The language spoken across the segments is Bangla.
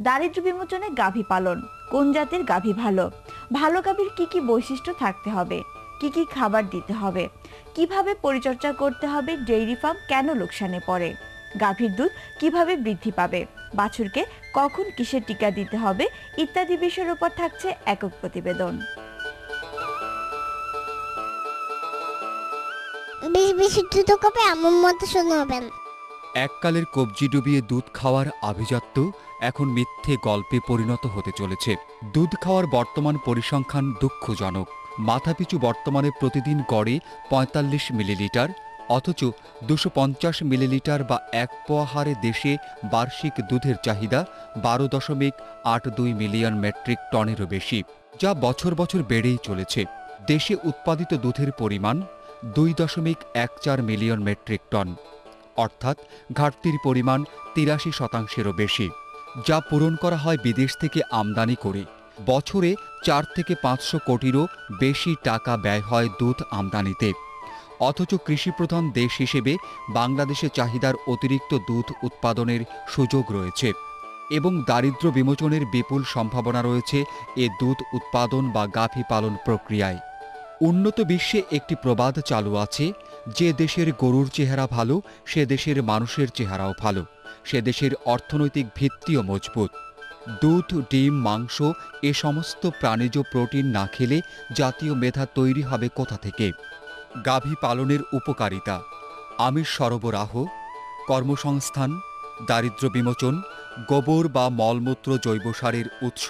দারিদ্র্য বিমোচনে গাভী পালন কোন জাতের গাভী ভালো? ভালো গাভীর কি কি বৈশিষ্ট্য থাকতে হবে? কি কি খাবার দিতে হবে? কীভাবে পরিচর্যা করতে হবে ডেইরি ফার্ম কেন লোকসানে পড়ে? গাভীর দুধ কীভাবে বৃদ্ধি পাবে? বাছুরকে কখন কিসের টিকা দিতে হবে? ইত্যাদি বিষয়ের উপর থাকছে একক প্রতিবেদন। বেশি বেশি দ্রুত কবে আমার মতো শোনাবেন এককালের কবজি ডুবিয়ে দুধ খাওয়ার আভিজাত্য এখন মিথ্যে গল্পে পরিণত হতে চলেছে। দুধ খাওয়ার বর্তমান পরিসংখ্যান দুঃখজনক। মাথাপিছু বর্তমানে প্রতিদিন গড়ে পঁয়তাল্লিশ মিলিলিটার, অথচ দুশো মিলিলিটার বা এক পোয়া হারে দেশে বার্ষিক দুধের চাহিদা বারো দশমিক আট দুই মিলিয়ন মেট্রিক টনেরও বেশি, যা বছর বছর বেড়েই চলেছে। দেশে উৎপাদিত দুধের পরিমাণ দুই দশমিক এক চার মিলিয়ন মেট্রিক টন, অর্থাৎ ঘাটতির পরিমাণ তিরাশি শতাংশেরও বেশি। যা পূরণ করা হয় বিদেশ থেকে আমদানি করে। বছরে চার থেকে পাঁচশো কোটিরও বেশি টাকা ব্যয় হয় দুধ আমদানিতে। অথচ কৃষিপ্রধান দেশ হিসেবে বাংলাদেশে চাহিদার অতিরিক্ত দুধ উৎপাদনের সুযোগ রয়েছে এবং দারিদ্র্য বিমোচনের বিপুল সম্ভাবনা রয়েছে এ দুধ উৎপাদন বা গাভী পালন প্রক্রিয়ায়। উন্নত বিশ্বে একটি প্রবাদ চালু আছে, যে দেশের গরুর চেহারা ভালো, সে দেশের মানুষের চেহারাও ভালো। সে দেশের অর্থনৈতিক ভিত্তিও মজবুত। দুধ, ডিম, মাংস এ সমস্ত প্রাণীজ প্রোটিন না খেলে জাতীয় মেধা তৈরি হবে কোথা থেকে? গাভী পালনের উপকারিতা। আমিষ সরবরাহ, কর্মসংস্থান দারিদ্র্য বিমোচন, গোবর বা মলমূত্র জৈব সারের উৎস,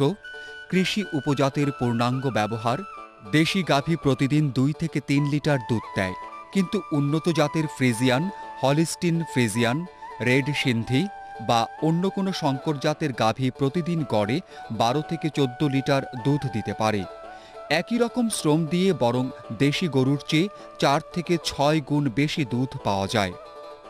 কৃষি উপজাতের পূর্ণাঙ্গ ব্যবহার, দেশি গাভী প্রতিদিন দুই থেকে তিন লিটার দুধ দেয়। কিন্তু উন্নত জাতের Friesian, Holstein Friesian red Sindhi বা অন্য কোনো শঙ্কর জাতের গাভী প্রতিদিন গড়ে বারো থেকে চোদ্দ লিটার দুধ দিতে পারে। একই রকম শ্রম দিয়ে বরং দেশি গরুর চেয়ে চার থেকে ছয় গুণ বেশি দুধ পাওয়া যায়।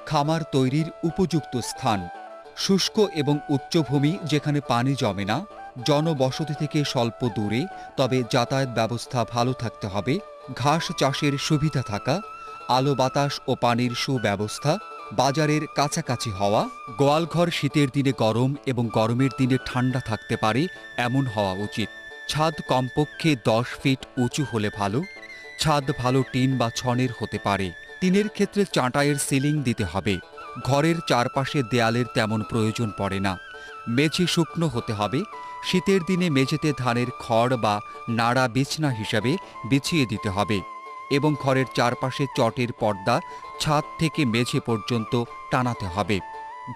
খামার তৈরির উপযুক্ত স্থান। শুষ্ক এবং উচ্চভূমি যেখানে পানি জমে না, জনবসতি থেকে স্বল্প দূরে, তবে যাতায়াত ব্যবস্থা ভালো থাকতে হবে, ঘাস চাষের সুবিধা থাকা, আলো বাতাস ও পানির সুব্যবস্থা বাজারের কাছাকাছি হওয়া, গোয়ালঘর শীতের দিনে গরম এবং গরমের দিনে ঠান্ডা থাকতে পারে এমন হওয়া উচিত। ছাদ কমপক্ষে দশ ফিট উঁচু হলে ভালো, ছাদ ভালো টিন বা ছনের হতে পারে। টিনের ক্ষেত্রে চাঁটায়ের সিলিং দিতে হবে। ঘরের চারপাশে দেয়ালের তেমন প্রয়োজন পড়ে না। মেঝে শুকনো হতে হবে। শীতের দিনে মেঝেতে ধানের খড় বা নাড়া বিছনা হিসাবে বিছিয়ে দিতে হবে। এবং ঘরের চারপাশে চটের পর্দা ছাদ থেকে মেঝে পর্যন্ত টানাতে হবে।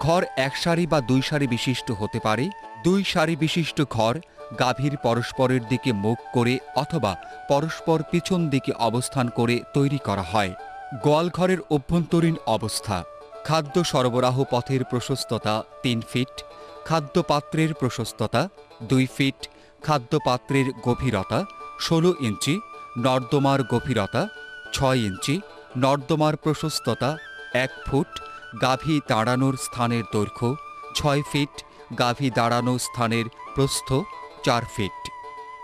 ঘর এক সারি বা দুই সারি বিশিষ্ট হতে পারে। দুই সারি বিশিষ্ট ঘর গাভীর পরস্পরের দিকে মুখ করে অথবা পরস্পর পিছন দিকে অবস্থান করে তৈরি করা হয়। গোয়ালঘরের অভ্যন্তরীণ অবস্থা। খাদ্য সরবরাহ পথের প্রশস্ততা তিন ফিট খাদ্যপাত্রের প্রশস্ততা দুই ফিট খাদ্যপাত্রের গভীরতা ষোলো ইঞ্চি নর্দমার গভীরতা ছয় ইঞ্চি, নর্দমার প্রশস্ততা এক ফুট, গাভী দাঁড়ানোর স্থানের দৈর্ঘ্য ছয় ফিট, গাভী দাঁড়ানো স্থানের প্রস্থ চার ফিট।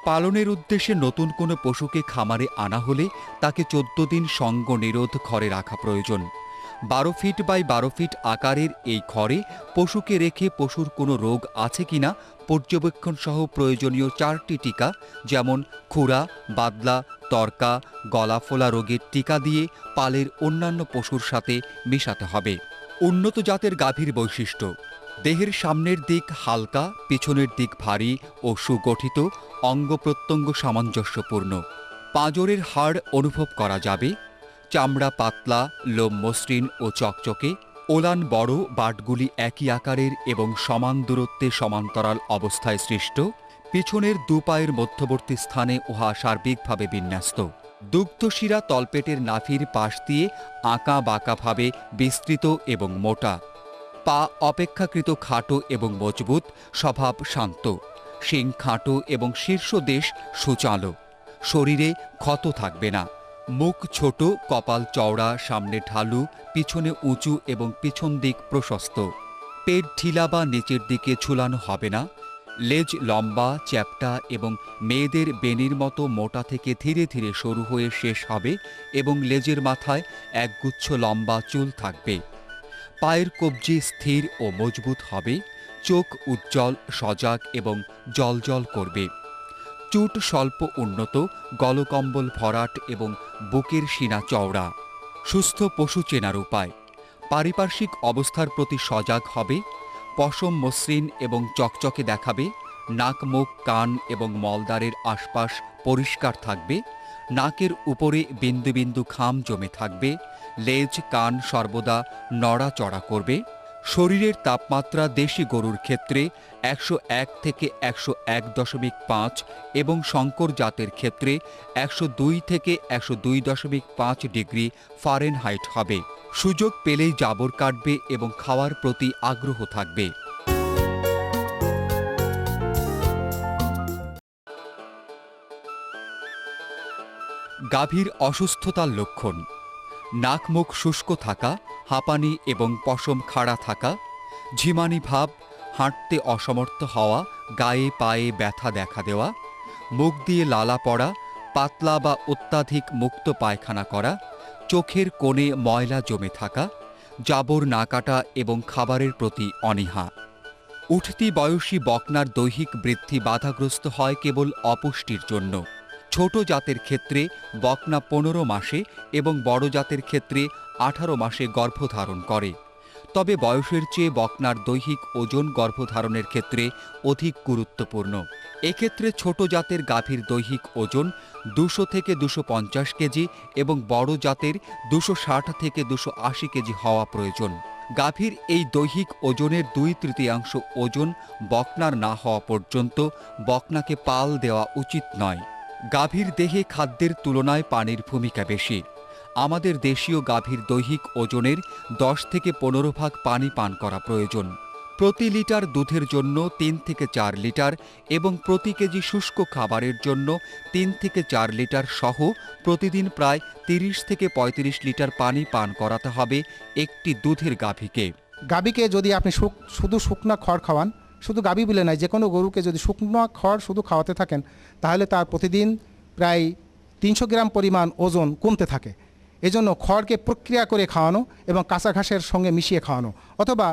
পালনের উদ্দেশ্যে নতুন কোনো পশুকে খামারে আনা হলে তাকে চোদ্দ দিন সঙ্গ নিরোধ ঘরে রাখা প্রয়োজন। বারো ফিট বাই বারো ফিট আকারের এই ঘরে পশুকে রেখে পশুর কোনো রোগ আছে কিনা পর্যবেক্ষণ সহ প্রয়োজনীয় চারটি টিকা, যেমন খুরা, বাদলা, তরকা, গলাফোলা রোগের টিকা দিয়ে পালের অন্যান্য পশুর সাথে মেশাতে হবে। উন্নত জাতের গাভীর বৈশিষ্ট্য, দেহের সামনের দিক হালকা, পিছনের দিক ভারী ও সুগঠিত, অঙ্গ প্রত্যঙ্গ সামঞ্জস্যপূর্ণ। পাঁজরের হাড় অনুভব করা যাবে, চামড়া পাতলা, লোম মসৃণ ও চকচকে ওলান বড়, বাটগুলি একই আকারের এবং সমান দূরত্বে সমান্তরাল অবস্থায় সৃষ্ট, পিছনের দু পায়ের মধ্যবর্তী স্থানে উহা সার্বিকভাবে বিন্যস্ত। দুগ্ধশিরা তলপেটের নাভির পাশ দিয়ে আঁকা বাঁকাভাবে বিস্তৃত এবং মোটা। পা অপেক্ষাকৃত খাটো এবং মজবুত, স্বভাব শান্ত। শিং খাটো এবং শীর্ষদেশ সুচালো। শরীরে ক্ষত থাকবে না। মুখ ছোট, কপাল চওড়া, সামনে ঢালু, পিছনে উঁচু এবং পিছন দিক প্রশস্ত। পেট ঢিলা বা নিচের দিকে ঝুলানো হবে না। লেজ লম্বা, চ্যাপ্টা এবং মেয়েদের বেনির মতো মোটা থেকে ধীরে ধীরে সরু হয়ে শেষ হবে এবং লেজের মাথায় একগুচ্ছ লম্বা চুল থাকবে। পায়ের কবজি স্থির ও মজবুত হবে। চোখ উজ্জ্বল, সজাগ এবং জলজল করবে। চুট স্বল্প উন্নত, গলকম্বল ভরাট এবং বুকের সিনা চওড়া। সুস্থ পশু চেনার উপায়। পারিপার্শ্বিক অবস্থার প্রতি সজাগ হবে, পশম মসৃণ এবং চকচকে দেখাবে, নাক, মুখ, কান এবং মলদ্বারের আশপাশ পরিষ্কার থাকবে, নাকের উপরে বিন্দু বিন্দু খাম জমে থাকবে, লেজ, কান সর্বদা নড়াচড়া করবে শরীরের তাপমাত্রা দেশি গরুর ক্ষেত্রে একশো এক থেকে একশো এক দশমিক পাঁচ এবং শঙ্কর জাতের ক্ষেত্রে একশো দুই থেকে একশো দুই দশমিক পাঁচ ডিগ্রি ফারেনহাইট হবে। সুযোগ পেলেই জাবর কাটবে এবং খাওয়ার প্রতি আগ্রহ থাকবে। গাভীর অসুস্থতার লক্ষণ নাক মুখ শুষ্ক থাকা, হাঁপানি এবং পশম খাড়া থাকা, ঝিমানি ভাব, হাঁটতে অসমর্থ হওয়া, গায়ে পায়ে ব্যথা দেখা দেওয়া, মুখ দিয়ে লালা পড়া, পাতলা বা অত্যাধিক মুক্ত পায়খানা করা, চোখের কোণে ময়লা জমে থাকা, জাবর না কাটা এবং খাবারের প্রতি অনীহা। উঠতি বয়সী বকনার দৈহিক বৃদ্ধি বাধাগ্রস্ত হয় কেবল অপুষ্টির জন্য। ছোট জাতের ক্ষেত্রে বকনা পনেরো মাসে এবং বড় জাতের ক্ষেত্রে আঠারো মাসে গর্ভধারণ করে। তবে বয়সের চেয়ে বকনার দৈহিক ওজন গর্ভধারণের ক্ষেত্রে অধিক গুরুত্বপূর্ণ। এক্ষেত্রে ছোট জাতের গাভীর দৈহিক ওজন দুশো থেকে দুশো পঞ্চাশ কেজি এবং বড় জাতের দুশো ষাট থেকে দুশো আশি কেজি হওয়া প্রয়োজন। গাভীর এই দৈহিক ওজনের দুই তৃতীয়াংশ ওজন বকনার না হওয়া পর্যন্ত বকনাকে পাল দেওয়া উচিত নয়। গাভীর দেহে খাদ্যের তুলনায় পানির ভূমিকা বেশি। আমাদের দেশীয় গাভীর দৈহিক ওজনের দশ থেকে পনেরো ভাগ পানি পান করা প্রয়োজন। প্রতি লিটার দুধের জন্য তিন থেকে চার লিটার এবং প্রতি কেজি শুষ্ক খাবারের জন্য তিন থেকে চার লিটার সহ প্রতিদিন প্রায় তিরিশ থেকে পঁয়ত্রিশ লিটার পানি পান করাতে হবে একটি দুধের গাভীকে। গাভীকে যদি আপনি শুধু শুকনা খড় খাওয়ান শুধু গাভী বলে নয় যে কোনো গরুকে যদি শুকনো খড় শুধু খাওয়াতে থাকেন, তাহলে তার প্রতিদিন প্রায় তিনশো গ্রাম পরিমাণ ওজন কমতে থাকে। এজন্য খড়কে প্রক্রিয়া করে খাওয়ানো এবং কাঁচা ঘাসের সঙ্গে মিশিয়ে খাওয়ানো অথবা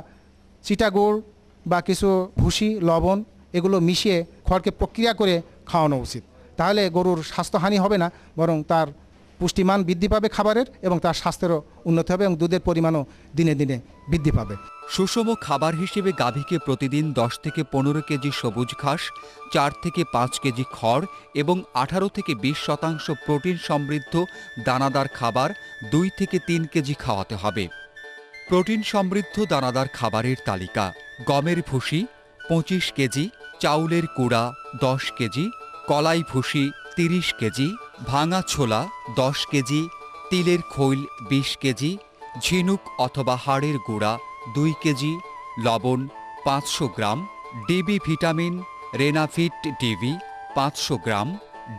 চিটাগুড় বা কিছু ভুসি, লবণ এগুলো মিশিয়ে খড়কে প্রক্রিয়া করে খাওয়ানো উচিত। তাহলে গরুর স্বাস্থ্যহানি হবে না, বরং তার পুষ্টিমান বৃদ্ধি পাবে খাবারের এবং তার স্বাস্থ্যেরও উন্নতি হবে এবং দুধের পরিমাণও দিনে দিনে বৃদ্ধি পাবে। সুষম খাবার হিসেবে গাভীকে প্রতিদিন দশ থেকে পনেরো কেজি সবুজ ঘাস, চার থেকে পাঁচ কেজি খড় এবং আঠারো থেকে বিশ শতাংশ প্রোটিন সমৃদ্ধ দানাদার খাবার দুই থেকে তিন কেজি খাওয়াতে হবে। প্রোটিন সমৃদ্ধ দানাদার খাবারের তালিকা, গমের ভুসি, পঁচিশ কেজি, চাউলের কুড়া দশ কেজি, কলাই ভুসি তিরিশ কেজি ভাঙা ছোলা দশ কেজি, তিলের খৈল বিশ কেজি, ঝিনুক অথবা হাড়ের গুঁড়া দুই কেজি, লবণ পাঁচশো gram, DB vitamin, Renafit DB পাঁচশো গ্রাম,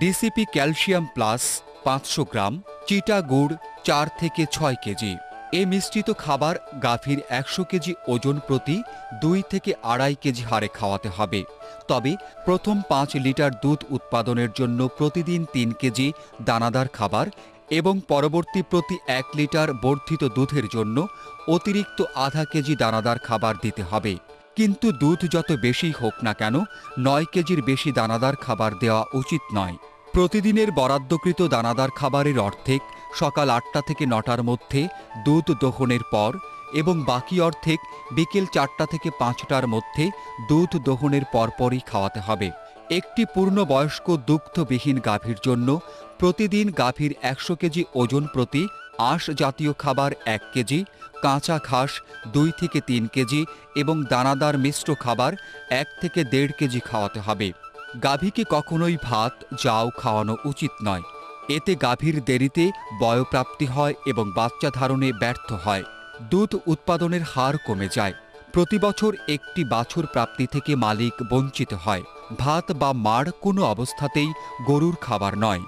ডিসিপি ক্যালসিয়াম প্লাস পাঁচশো গ্রাম, চিটা গুড় চার থেকে ছয় কেজি। এ মিশ্রিত খাবার গাভীর একশো কেজি ওজন প্রতি দুই থেকে আড়াই কেজি হারে খাওয়াতে হবে। তবে প্রথম পাঁচ লিটার দুধ উৎপাদনের জন্য প্রতিদিন তিন কেজি দানাদার খাবার এবং পরবর্তী প্রতি এক লিটার বর্ধিত দুধের জন্য অতিরিক্ত আধা কেজি দানাদার খাবার দিতে হবে। কিন্তু দুধ যত বেশি হোক না কেন, নয় কেজির বেশি দানাদার খাবার দেওয়া উচিত নয়। প্রতিদিনের বরাদ্দকৃত দানাদার খাবারের অর্ধেক সকাল আটটা থেকে নটার মধ্যে দুধ দোহনের পর এবং বাকি অর্ধেক বিকেল চারটা থেকে পাঁচটার মধ্যে দুধ দোহনের পরপরই খাওয়াতে হবে। একটি পূর্ণবয়স্ক দুগ্ধবিহীন গাভীর জন্য প্রতিদিন গাভীর একশো কেজি ওজন প্রতি আঁশ জাতীয় খাবার এক কেজি, কাঁচা ঘাস দুই থেকে তিন কেজি এবং দানাদার মিশ্র খাবার এক থেকে দেড় কেজি খাওয়াতে হবে। গাভীকে কখনোই ভাত যাও খাওয়ানো উচিত নয়। এতে গাভীর দেরিতে বয়প্রাপ্তি হয় এবং বাচ্চা ধারণে ব্যর্থ হয়। দুধ উৎপাদনের হার কমে যায়। প্রতি বছর একটি বাছুর প্রাপ্তি থেকে মালিক বঞ্চিত হয়। ভাত বা মাড় কোনো অবস্থাতেই গরুর খাবার নয়।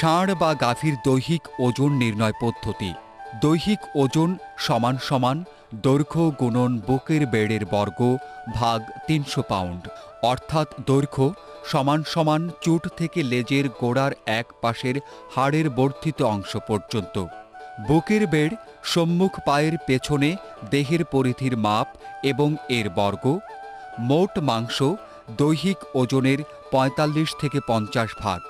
ষাঁড় বা গাভীর দৈহিক ওজন নির্ণয় পদ্ধতি। দৈহিক ওজন সমান সমান দৈর্ঘ্য গুণন বুকের বেড়ের বর্গ ভাগ তিনশো পাউন্ড। অর্থাৎ দৈর্ঘ্য সমান সমান চুট থেকে লেজের গোড়ার এক পাশের হাড়ের বর্ধিত অংশ পর্যন্ত। বুকের বেড়, সম্মুখ পায়ের পেছনে, দেহের পরিধির মাপ এবং এর বর্গ। মোট মাংস দৈহিক ওজনের পঁয়তাল্লিশ থেকে পঞ্চাশ ভাগ।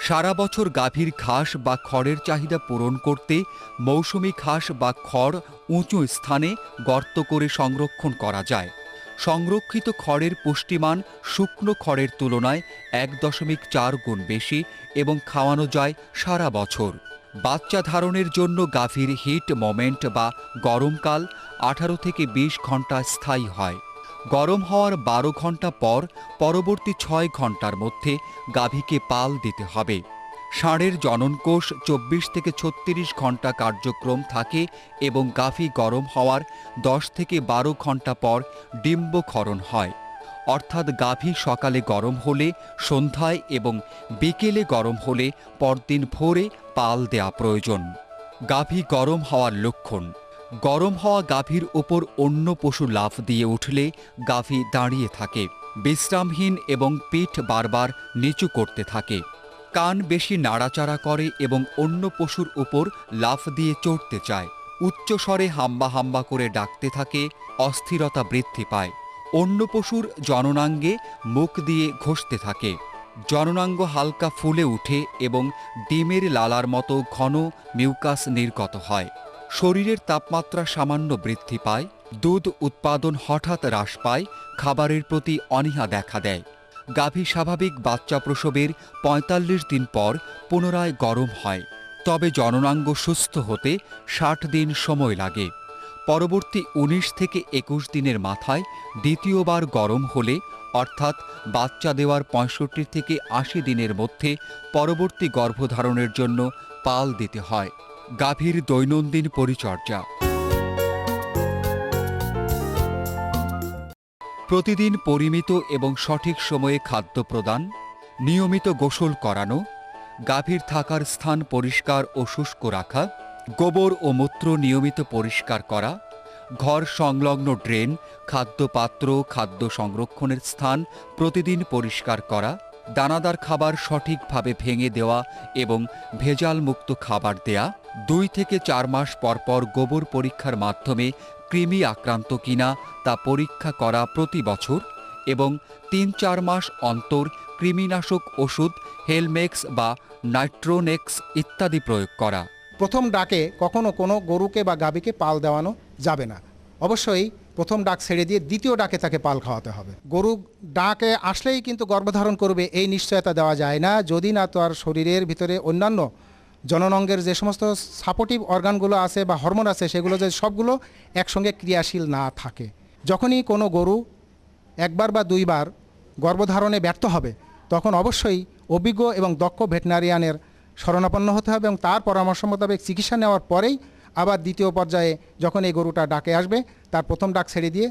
সারা বছর গাভীর ঘাস বা খড়ের চাহিদা পূরণ করতে মৌসুমি ঘাস বা খড় উঁচু স্থানে গর্ত করে সংরক্ষণ করা যায়। সংরক্ষিত খড়ের পুষ্টিমান শুকনো খড়ের তুলনায় এক দশমিক চার গুণ বেশি এবং খাওয়ানো যায় সারা বছর। বাচ্চা ধারণের জন্য গাভীর হিট মোমেন্ট বা গরমকাল আঠারো থেকে বিশ ঘণ্টা স্থায়ী হয়। গরম হওয়ার বারো ঘণ্টা পর পরবর্তী ছয় ঘণ্টার মধ্যে গাভীকে পাল দিতে হবে। ষাঁড়ের জননকোষ চব্বিশ থেকে ছত্রিশ ঘণ্টা কার্যক্রম থাকে এবং গাভী গরম হওয়ার দশ থেকে বারো ঘণ্টা পর ডিম্বক্ষরণ হয়। অর্থাৎ গাভী সকালে গরম হলে, সন্ধ্যায় এবং বিকেলে গরম হলে পরদিন ভোরে পাল দেয়া প্রয়োজন। গাভী গরম হওয়ার লক্ষণ। গরম হওয়া গাভীর ওপর অন্য পশু লাফ দিয়ে উঠলে গাভী দাঁড়িয়ে থাকে, বিশ্রামহীন এবং পিঠ বারবার নিচু করতে থাকে। কান বেশি নাড়াচাড়া করে এবং অন্য পশুর উপর লাফ দিয়ে চড়তে চায়। উচ্চস্বরে হাম্বা হাম্বা করে ডাকতে থাকে, অস্থিরতা বৃদ্ধি পায়। অন্য পশুর জননাঙ্গে মুখ দিয়ে ঘষতে থাকে। জননাঙ্গ হালকা ফুলে উঠে এবং ডিমের লালার মতো ঘন মিউকাস নির্গত হয়। শরীরের তাপমাত্রা সামান্য বৃদ্ধি পায়, দুধ উৎপাদন হঠাৎ হ্রাস পায়, খাবারের প্রতি অনীহা দেখা দেয়। গাভী স্বাভাবিক বাচ্চা প্রসবের ৪৫ দিন পর পুনরায় গরম হয়। তবে জননাঙ্গ সুস্থ হতে ষাট দিন সময় লাগে। পরবর্তী ১৯ থেকে একুশ দিনের মাথায় দ্বিতীয়বার গরম হলে, অর্থাৎ বাচ্চা দেওয়ার পঁয়ষট্টি থেকে আশি দিনের মধ্যে পরবর্তী গর্ভধারণের জন্য পাল দিতে হয়। গাভীর দৈনন্দিন পরিচর্যা প্রতিদিন পরিমিত এবং সঠিক সময়ে খাদ্য প্রদান, নিয়মিত গোসল করানো, গাভীর থাকার স্থান পরিষ্কার ও শুষ্ক রাখা, গোবর ও মূত্র নিয়মিত পরিষ্কার করা, ঘর সংলগ্ন ড্রেন, খাদ্যপাত্র, খাদ্য সংরক্ষণের স্থান প্রতিদিন পরিষ্কার করা, দানাদার খাবার সঠিকভাবে ভেঙে দেওয়া এবং ভেজালমুক্ত খাবার দেয়া, দুই থেকে চার মাস পরপর গোবর পরীক্ষার মাধ্যমে কৃমি আক্রান্ত কিনা তা পরীক্ষা করা প্রতি বছর এবং তিন চার মাস অন্তর কৃমিনাশক ওষুধ, হেলমেক্স বা নাইট্রোনেক্স ইত্যাদি প্রয়োগ করা। প্রথম ডাকে কখনো কোনো গরুকে বা গাভীকে পাল দেওয়ানো যাবে না। অবশ্যই প্রথম ডাক ছেড়ে দিয়ে দ্বিতীয় ডাকে তাকে পাল খাওয়াতে হবে। গরু ডাকে আসলেই কিন্তু গর্ভধারণ করবে, এই নিশ্চয়তা দেওয়া যায় না। যদি না তার শরীরের ভিতরে অন্যান্য জননঙ্গের যে সমস্ত সাপোর্টিভ অর্গানগুলো আছে বা হরমোন আছে, সেগুলো যে সবগুলো একসঙ্গে ক্রিয়াশীল না থাকে। যখনই কোনো গরু একবার বা দুইবার গর্ভধারণে ব্যর্থ হবে, তখন অবশ্যই অভিজ্ঞ এবং দক্ষ ভেটেনারিয়ানের শরণাপন্ন হতে হবে এবং তার পরামর্শ মোতাবেক চিকিৎসা নেওয়ার পরেই আবার দ্বিতীয় পর্যায়ে যখন এই গরুটা ডাকে আসবে, তার প্রথম ডাক ছেড়ে দিয়ে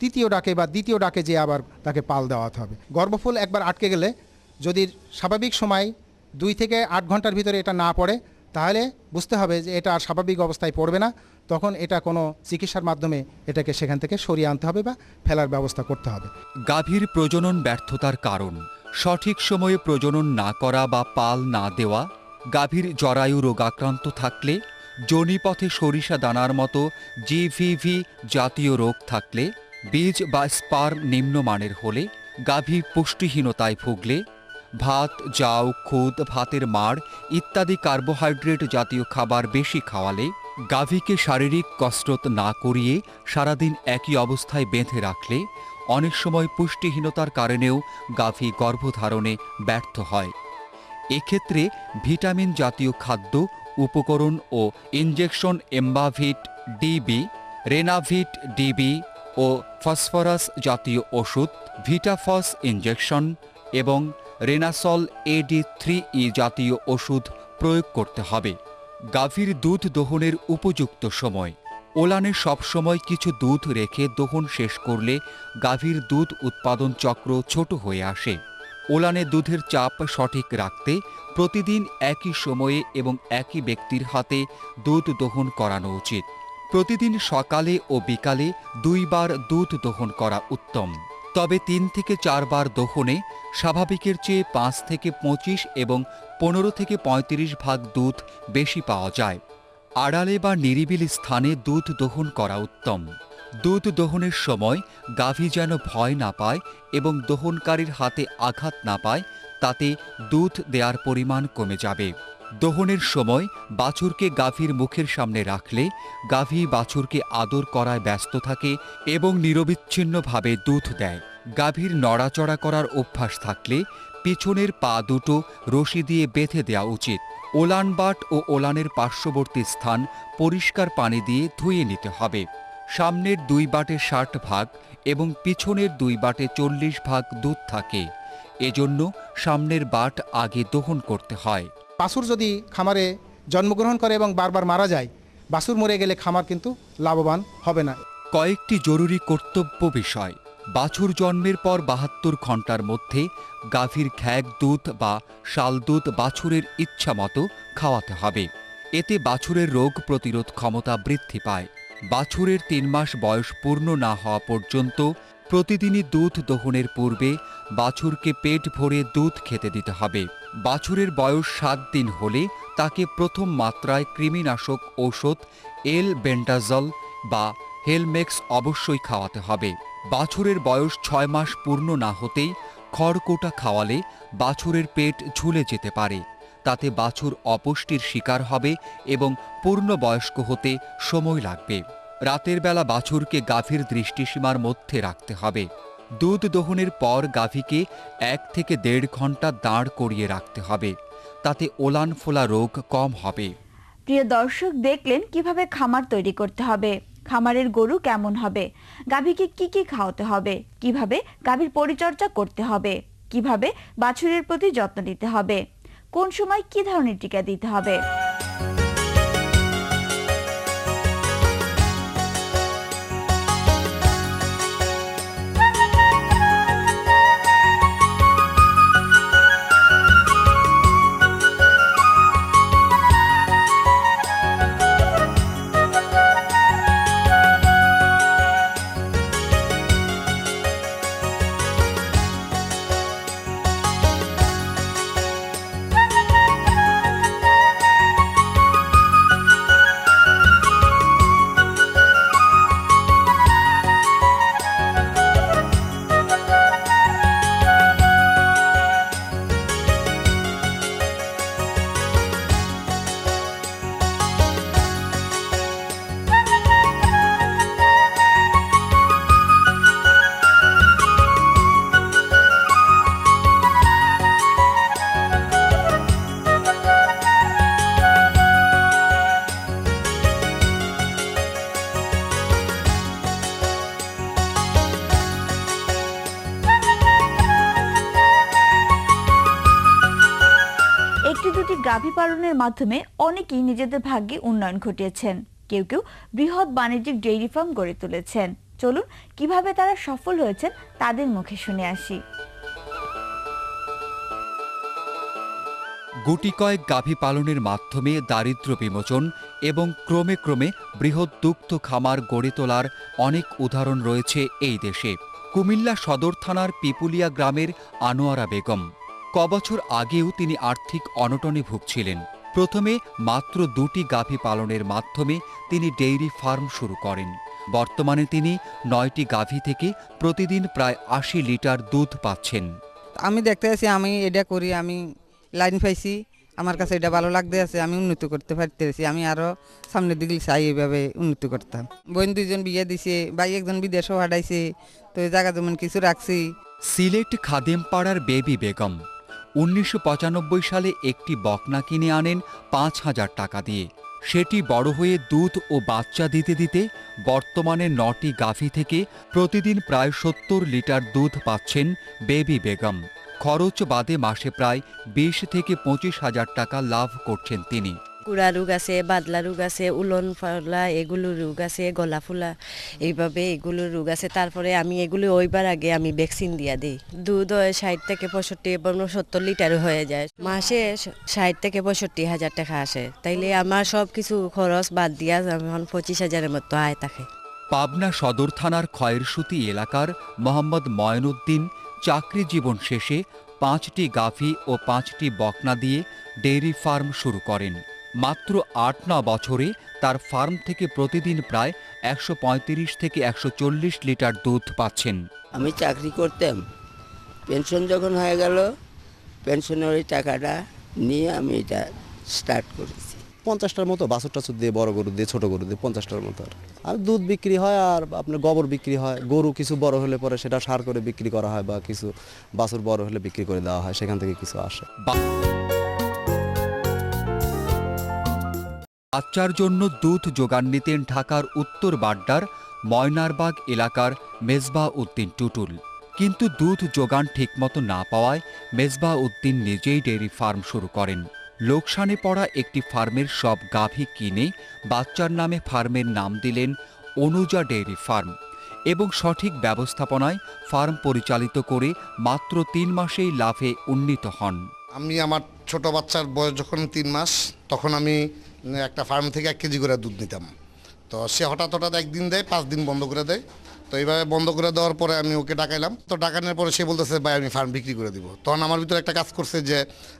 তৃতীয় ডাকে বা দ্বিতীয় ডাকে যে আবার তাকে পাল দেওয়াতে হবে। গর্ভফুল একবার আটকে গেলে যদি স্বাভাবিক সময় দুই থেকে আট ঘণ্টার ভিতরে এটা না পড়ে, তাহলে বুঝতে হবে যে এটা আর স্বাভাবিক অবস্থায় পড়বে না। তখন এটা কোনো চিকিৎসার মাধ্যমে এটাকে সেখান থেকে সরিয়ে আনতে হবে বা ফেলার ব্যবস্থা করতে হবে। গাভীর প্রজনন ব্যর্থতার কারণ, সঠিক সময়ে প্রজনন না করা বা পাল না দেওয়া, গাভীর জরায়ু রোগাক্রান্ত থাকলে জনিপথে সরিষা দানার মতো জিভিভি জাতীয় রোগ থাকলে, বীজ বা স্পার্ম নিম্নমানের হলে, গাভী পুষ্টিহীনতায় ভুগলে ভাত জাউ খুদ, ভাতের মাড় ইত্যাদি কার্বোহাইড্রেট জাতীয় খাবার বেশি খাওয়ালে গাভীকে শারীরিক কসরত না করিয়ে সারাদিন একই অবস্থায় বেঁধে রাখলে অনেক সময় পুষ্টিহীনতার কারণেও গাভী গর্ভধারণে ব্যর্থ হয়। এক্ষেত্রে ভিটামিন জাতীয় খাদ্য, উপকরণ ও ইনজেকশন এম্বাভিট ডিবি, রেনাভিট ডিবি ও ফসফরাস জাতীয় ওষুধ, ভিটাফস ইনজেকশন এবং রেনাসল এডি থ্রি ই জাতীয় ওষুধ প্রয়োগ করতে হবে। গাভীর দুধ দোহনের উপযুক্ত সময়। ওলানে সবসময় কিছু দুধ রেখে দোহন শেষ করলে গাভীর দুধ উৎপাদন চক্র ছোট হয়ে আসে। ওলানে দুধের চাপ সঠিক রাখতে প্রতিদিন একই সময়ে এবং একই ব্যক্তির হাতে দুধ দোহন করানো উচিত। প্রতিদিন সকালে ও বিকালে দুইবার দুধ দোহন করা উত্তম। তবে তিন থেকে চারবার দোহনে স্বাভাবিকের চেয়ে পাঁচ থেকে পঁচিশ এবং পনেরো থেকে পঁয়ত্রিশ ভাগ দুধ বেশি পাওয়া যায়। আড়ালে বা নিরিবিলি স্থানে দুধ দোহন করা উত্তম। দুধ দহনের সময় গাভী যেন ভয় না পায় এবং দহনকারীর হাতে আঘাত না পায়, তাতে দুধ দেওয়ার পরিমাণ কমে যাবে। দহনের সময় বাছুরকে গাভীর মুখের সামনে রাখলে গাভী বাছুরকে আদর করায় ব্যস্ত থাকে এবং নিরবিচ্ছিন্নভাবে দুধ দেয়। গাভীর নড়াচড়া করার অভ্যাস থাকলে পিছনের পা দুটো রশি দিয়ে বেঁধে দেওয়া উচিত। ওলান বাট ও ওলানের পার্শ্ববর্তী স্থান পরিষ্কার পানি দিয়ে ধুয়ে নিতে হবে। সামনের দুই বাটে ষাট ভাগ এবং পিছনের দুই বাটে চল্লিশ ভাগ দুধ থাকে। এজন্য সামনের বাট আগে দহন করতে হয়। বাছুর যদি খামারে জন্মগ্রহণ করে এবং বারবার মারা যায় বাছুর মরে গেলে খামার কিন্তু লাভবান হবে না। কয়েকটি জরুরি কর্তব্য বিষয়। বাছুর জন্মের পর বাহাত্তর ঘণ্টার মধ্যে গাভীর খ্যাক দুধ বা শাল দুধ বাছুরের ইচ্ছা মতো খাওয়াতে হবে। এতে বাছুরের রোগ প্রতিরোধ ক্ষমতা বৃদ্ধি পায়। বাছুরের তিন মাস বয়স পূর্ণ না হওয়া পর্যন্ত প্রতিদিনই দুধ দহনের পূর্বে বাছুরকে পেট ভরে দুধ খেতে দিতে হবে। বাছুরের বয়স সাত দিন হলে তাকে প্রথম মাত্রায় কৃমিনাশক ঔষধ, এল বেন্ডাজল বা হেলমেক্স অবশ্যই খাওয়াতে হবে। বাছুরের বয়স ছয় মাস পূর্ণ না হতেই খড়কোটা খাওয়ালে বাছুরের পেট ঝুলে যেতে পারে। তাতে বাছুর অপুষ্টির শিকার হবে এবং পূর্ণবয়স্ক হতে সময় লাগবে। রাতের বেলা বাছুরকে গাভীর দৃষ্টিসীমার মধ্যে রাখতে হবে। দুধ দহনের পর গাভীকে এক থেকে দেড় ঘণ্টা দাঁড় করিয়ে রাখতে হবে। তাতে ওলান ফোলা রোগ কম হবে। প্রিয় দর্শক, দেখলেন কীভাবে খামার তৈরি করতে হবে। খামারের গরু কেমন হবে? গাভীকে কি কি খাওয়াতে হবে? কীভাবে গাভীর পরিচর্যা করতে হবে? কীভাবে বাছুরের প্রতি যত্ন নিতে হবে? কোন সময় কি ধরনের টিকা দিতে হবে? গাভী পালনের মাধ্যমে অনেকেই নিজেদের ভাগ্যে উন্নয়ন ঘটিয়েছেন। কেউ কেউ বৃহৎ বাণিজ্যিক ডেইরি ফার্ম গড়ে তুলেছেন। চলুন, কীভাবে তারা সফল হয়েছেন তাদের মুখে শুনে আসি। গুটি কয়েক গাভী পালনের মাধ্যমে দারিদ্র্য বিমোচন এবং ক্রমে ক্রমে বৃহৎ দুগ্ধ খামার গড়ে তোলার অনেক উদাহরণ রয়েছে এই দেশে। কুমিল্লা সদর থানার পিপুলিয়া গ্রামের আনোয়ারা বেগম। কবছর আগেও তিনি আর্থিক অনটনে ভুগছিলেন। প্রথমে মাত্র দুটি গাভী পালনের মাধ্যমে তিনি ডেইরি ফার্ম শুরু করেন। বর্তমানে তিনি নয়টি গাভী থেকে প্রতিদিন প্রায় আশি লিটার দুধ পাচ্ছেন। আমি দেখতে আছি আমি এটা করি আমি লাইন পাইছি আমার কাছে এটা ভালো লাগতে আছে আমি উন্নতি করতে পারতেছি আমি আরও সামনের দিকে চাই এইভাবে উন্নতি করতাম। বোন দুইজন বিয়ে দিছে ভাই একজন বিদেশও হাঁটাইছে তো জায়গা যেমন কিছু রাখছি। সিলেট খাদেমপাড়ার বেবি বেগম উনিশশো পঁচানব্বই সালে একটি বকনা কিনে আনেন পাঁচ হাজার টাকা দিয়ে। সেটি বড় হয়ে দুধ ও বাচ্চা দিতে দিতে বর্তমানে নটি গাফি থেকে প্রতিদিন প্রায় সত্তর লিটার দুধ পাচ্ছেন বেবি বেগম। খরচ বাদে মাসে প্রায় বিশ থেকে পঁচিশ হাজার টাকা লাভ করছেন তিনি। কুড়া রোগ আছে, বাদলা রোগ আছে, উলন ফলা এগুলো রোগ আছে, গলা ফুলা, এইভাবে এগুলো রোগ আছে। তারপরে আমি এগুলো ওইবার আগে আমি ভ্যাকসিন দিয়া দিই। দুধ ষাট থেকে পঁয়ষট্টি সত্তর লিটার হয়ে যায়। মাসে ষাট থেকে পঁয়ষট্টি হাজার টাকা আসে। তাইলে আমার সব কিছু খরচ বাদ দিয়া এখন পঁচিশ হাজারের মতো আয় থাকে। পাবনা সদর থানার খয়েরসুতি এলাকার মোহাম্মদ ময়নউদ্দিন চাকরি জীবন শেষে পাঁচটি গাভী ও পাঁচটি বকনা দিয়ে ডেইরি ফার্ম শুরু করেন। মাত্র আট ন বছরে তার ফার্ম থেকে প্রতিদিন প্রায় একশো থেকে একশো চল্লিশ লিটার দুধ পাচ্ছেন। আমি চাকরি করতাম। পেনশন যখন হয়ে গেল পেনশনের ওই টাকাটা নিয়ে আমি এটা স্টার্ট করেছি। পঞ্চাশটার মতো বাছুর টাছুর দিয়ে বড় গরু দিয়ে ছোট গরু দিয়ে পঞ্চাশটার মতো আর। আর দুধ বিক্রি হয় আর আপনার গোবর বিক্রি হয়। গরু কিছু বড় হলে পরে সেটা সার করে বিক্রি করা হয় বা কিছু বাছুর বড় হলে বিক্রি করে দেওয়া হয় সেখান থেকে কিছু আসে। বাচ্চার জন্য দুধ যোগান নিতেন ঢাকার উত্তর বাড্ডার ময়নারবাগ এলাকার মেজবা উদ্দিন টুটুল। কিন্তু দুধ যোগান ঠিকমতো না পাওয়ায় মেজবা উদ্দিন নিজেই ডেয়ারি ফার্ম শুরু করেন। লোকসানে পড়া একটি ফার্মের সব গাভী কিনে বাচ্চার নামে ফার্মের নাম দিলেন অনুজা ডেয়ারি ফার্ম এবং সঠিক ব্যবস্থাপনায় ফার্ম পরিচালিত করে মাত্র তিন মাসেই লাভে উন্নীত হন। আমি আমার ছোট বাচ্চার বয়স যখন তিন মাস, তখন আমি একটা ফার্ম থেকে এক কেজি করে দুধ নিতাম। তো সে হঠাৎ হঠাৎ একদিন দেয় পাঁচ দিন বন্ধ করে দেয়। তো এইভাবে বন্ধ করে দেওয়ার পরে আমি ওকে ডাকাইলাম। তো ডাকানোর পরে সে বলতেছে, ভাই, আমি ফার্ম বিক্রি করে দিব। তখন আমার ভিতরে একটা কাজ করছে যে,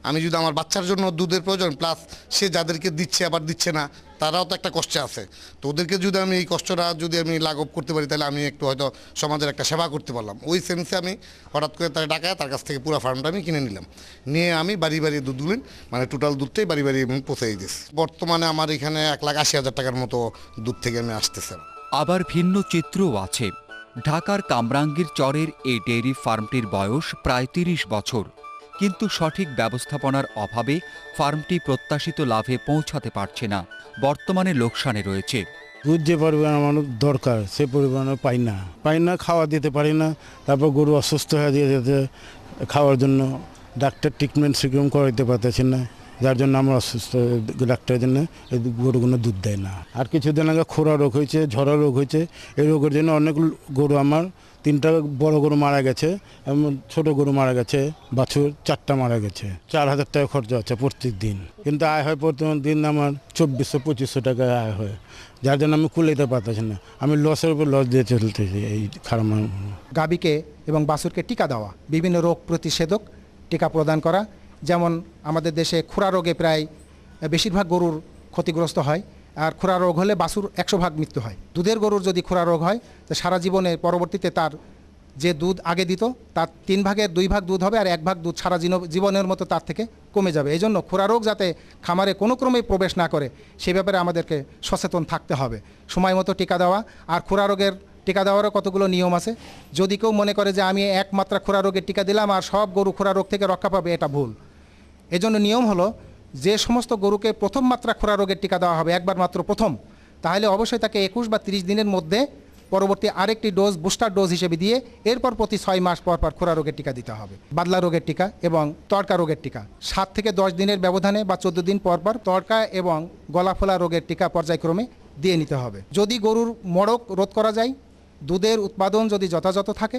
আমি যদি আমার বাচ্চার জন্য দুধের প্রয়োজন প্লাস সে যাদেরকে দিচ্ছে আবার দিচ্ছে না, তারাও তো একটা কষ্টে আছে। তো ওদেরকে যদি আমি এই কষ্টটা যদি আমি লাঘব করতে পারি, তাহলে আমি একটু হয়তো সমাজের একটা সেবা করতে পারলাম। ওই সেন্সে আমি হঠাৎ করে তার ডাকায় তার কাছ থেকে পুরো ফার্মটা আমি কিনে নিলাম। নিয়ে আমি বাড়ি বাড়ি দুধ দুলেন মানে টোটাল দুধটাই বাড়ি বাড়ি পৌঁছে দিয়েছি বর্তমানে আমার এখানে এক লাখ আশি হাজার টাকার মতো দুধ থেকে আমি আসতেছে। আবার ভিন্ন চিত্রও আছে। ঢাকার কামরাঙ্গীর চরের এই ডেয়ারি ফার্মটির বয়স প্রায় তিরিশ বছর। কিন্তু সঠিক ব্যবস্থাপনার অভাবে ফার্মটি প্রত্যাশিত লাভে পৌঁছাতে পারছে না। বর্তমানে লোকসানে রয়েছে। দুধ যে পরিমাণ আমার দরকার, সে পরিমাণে পাই না। পাই না, খাওয়া দিতে পারি না। তারপর গরু অসুস্থ হয়ে যেতে খাওয়ার জন্য ডাক্তার ট্রিটমেন্ট সেরকম করাইতে পারতেছি না। যার জন্য আমরা অসুস্থ ডাক্তারের জন্য এই গরুগুলো দুধ দেয় না। আর কিছুদিন আগে খোরা রোগ হয়েছে ঝরা রোগ হয়েছে। এই রোগের জন্য অনেক গরু আমার, তিনটা বড় গরু মারা গেছে, এবং ছোট গরু মারা গেছে, বাছুর চারটা মারা গেছে। চার হাজার টাকা খরচা হচ্ছে প্রত্যেক দিন কিন্তু আয় হয় প্রত্যেক দিন আমার চব্বিশশো, পঁচিশশো টাকা আয় হয়। যার জন্য আমি কুলাইতে পারতেছি না। আমি লসের উপর লস দিয়ে চলতেছি এই খারাপ গাভীকে এবং বাছুরকে টিকা দেওয়া, বিভিন্ন রোগ প্রতিষেধক টিকা প্রদান করা যেমন আমাদের দেশে খুরা রোগে প্রায় বেশিরভাগ গরুর ক্ষতিগ্রস্ত হয়, আর খুরা রোগ হলে বাছুর একশো ভাগ মৃত্যু হয়। দুধের গরুর যদি খুরা রোগ হয়, তো সারা জীবনে পরবর্তীতে তার যে দুধ আগে দিত, তার তিন ভাগের দুই ভাগ দুধ হবে, আর এক ভাগ দুধ সারা জীবনের মতো তার থেকে কমে যাবে। এই জন্য খুরা রোগ যাতে খামারে কোনো ক্রমেই প্রবেশ না করে, সে ব্যাপারে আমাদেরকে সচেতন থাকতে হবে। সময় মতো টিকা দেওয়া, আর খুরা রোগের টিকা দেওয়ারও কতগুলো নিয়ম আছে। যদি কেউ মনে করে যে আমি একমাত্রা খুরা রোগের টিকা দিলাম, আর সব গরু খুরা রোগ থেকে রক্ষা পাবে, এটা ভুল। এজন্য নিয়ম হলো যে সমস্ত গরুকে প্রথম মাত্রা খোরা রোগের টিকা দেওয়া হবে, একবার মাত্র প্রথম, তাহলে অবশ্যই তাকে একুশ বা তিরিশ দিনের মধ্যে পরবর্তী আরেকটি ডোজ, বুস্টার ডোজ হিসেবে দিয়ে এরপর প্রতি ছয় মাস পর পর খোরা রোগের টিকা দিতে হবে, বাদলা রোগের টিকা এবং তড়কা রোগের টিকা। সাত থেকে দশ দিনের ব্যবধানে বা চোদ্দ দিন পর পর তড়কা এবং গলাফোলা রোগের টিকা পর্যায়ক্রমে দিয়ে নিতে হবে। যদি গরুর মড়ক রোধ করা যায়, দুধের উৎপাদন যদি যথাযথ থাকে,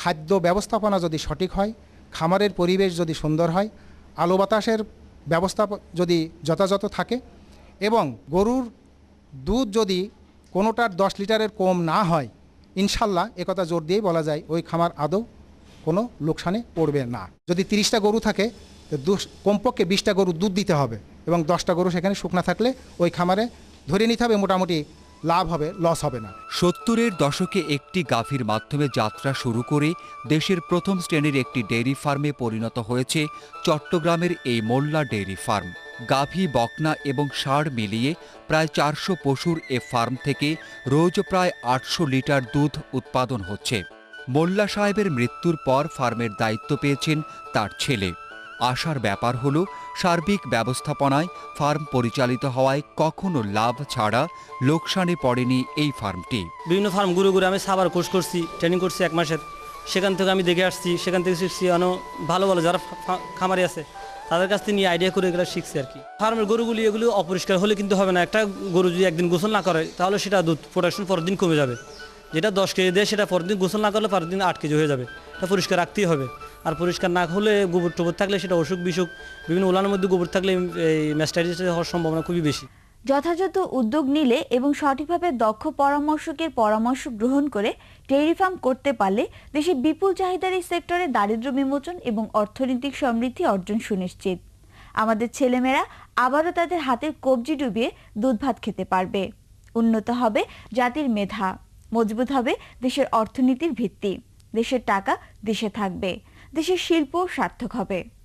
খাদ্য ব্যবস্থাপনা যদি সঠিক হয়, খামারের পরিবেশ যদি সুন্দর হয় আলো বাতাসের ব্যবস্থা যদি যথাযথ থাকে এবং গরুর দুধ যদি কোনোটার দশ লিটারের কম না হয়, ইনশাল্লাহ একথা জোর দিয়েই বলা যায়, ওই খামার আদৌ কোনো লোকসানে পড়বে না। যদি তিরিশটা গরু থাকে, তো কমপক্ষে বিশটা গরু দুধ দিতে হবে এবং দশটা গরু সেখানে শুকনা থাকলে ওই খামারে ধরে নিতে হবে। মোটামুটি লাভ হবে লস হবে না। সত্তরের দশকে একটি গাভীর মাধ্যমে যাত্রা শুরু করে দেশের প্রথম শ্রেণির একটি ডেয়ারি ফার্মে পরিণত হয়েছে চট্টগ্রামের এই মোল্লা ডেয়ারি ফার্ম। গাভী, বকনা এবং ষাঁড় মিলিয়ে প্রায় চারশো পশুর এ ফার্ম থেকে রোজ প্রায় আটশো লিটার দুধ উৎপাদন হচ্ছে। মোল্লা সাহেবের মৃত্যুর পর ফার্মের দায়িত্ব পেয়েছেন তার ছেলে। আশার ব্যাপার হল, সার্বিক ব্যবস্থাপনায় ফার্ম পরিচালিত হওয়ায় কখনো লাভ ছাড়া লোকসানে পড়েনি এই ফার্মটি। বিভিন্ন ফার্ম ঘুরে ঘুরে আমি সাবার কোর্স করছি ট্রেনিং করছি এক মাসের। সেখান থেকে আমি দেখে আসছি, সেখান থেকে শিখছি অনেক ভালো ভালো যারা খামারি আছে, তাদের কাছ থেকে নিয়ে আইডিয়া করে এগুলো শিখছি আর কি। ফার্মের গরুগুলি এগুলো অপরিষ্কার হলে কিন্তু হবে না, একটা গরু যদি একদিন গোসল না করে, তাহলে সেটা দুধ প্রোডাকশন পরের দিন কমে যাবে। যেটা দশ কেজি দেয়, সেটা পরের দিন গোসল না করলে পরের দিন আট কেজি হয়ে যাবে। এটা পরিষ্কার রাখতেই হবে। আর পরিষ্কার না হলে গোবর টোবর থাকলে সেটা অসুখ বিসুখ, বিভিন্ন উলানের মধ্যে গোবর থাকলে এই ম্যাস্টাইটিস হওয়ার সম্ভাবনা খুবই বেশি। যথাযথ উদ্যোগ নিলে এবং সঠিকভাবে দক্ষ পরামর্শকের পরামর্শ গ্রহণ করে ডেইরি ফার্ম করতে পারলে দেশে বিপুল চাহিদার এই সেক্টরে দারিদ্র্য বিমোচন এবং অর্থনৈতিক সমৃদ্ধি অর্জন সুনিশ্চিত। আমাদের ছেলেমেয়েরা আবারও তাদের হাতের কবজি ডুবিয়ে দুধ ভাত খেতে পারবে। উন্নত হবে জাতির মেধা, মজবুত হবে দেশের অর্থনীতির ভিত্তি। দেশের টাকা দেশে থাকবে। দেশের শিল্প সার্থক হবে।